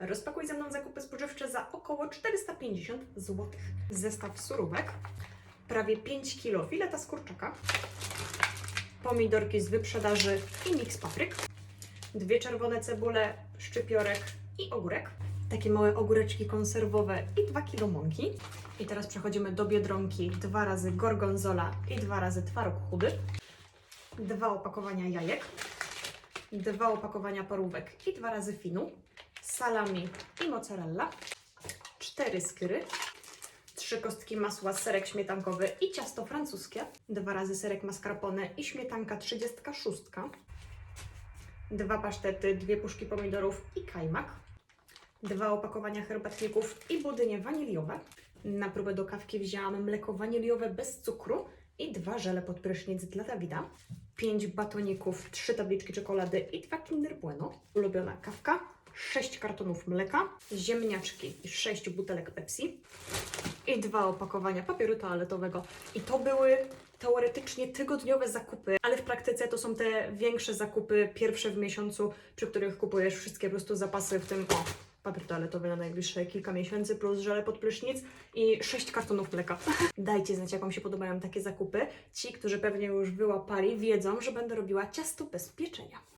Rozpakuj ze mną zakupy spożywcze za około 450 zł. Zestaw surówek, prawie 5 kg fileta z kurczaka, pomidorki z wyprzedaży i miks papryk, dwie czerwone cebule, szczypiorek i ogórek, takie małe ogóreczki konserwowe i 2 kg mąki. I teraz przechodzimy do biedronki, dwa razy gorgonzola i dwa razy twaróg chudy, dwa opakowania jajek, dwa opakowania parówek i dwa razy finu, salami i mozzarella, cztery skyry, trzy kostki masła, serek śmietankowy i ciasto francuskie, dwa razy serek mascarpone i śmietanka 36, dwa pasztety, dwie puszki pomidorów i kajmak, dwa opakowania herbatników i budynie waniliowe. Na próbę do kawki wzięłam mleko waniliowe bez cukru i dwa żele pod prysznic dla Dawida. Pięć batoników, trzy tabliczki czekolady i dwa Kinder Bueno. Ulubiona kawka, sześć kartonów mleka, ziemniaczki i sześć butelek Pepsi i dwa opakowania papieru toaletowego. I to były teoretycznie tygodniowe zakupy, ale w praktyce to są te większe zakupy, pierwsze w miesiącu, przy których kupujesz wszystkie po prostu zapasy, w tym o, papier toaletowy na najbliższe kilka miesięcy, plus żele pod prysznic i sześć kartonów mleka. Dajcie znać, jak Wam się podobają takie zakupy. Ci, którzy pewnie już wyłapali, wiedzą, że będę robiła ciasto bez pieczenia.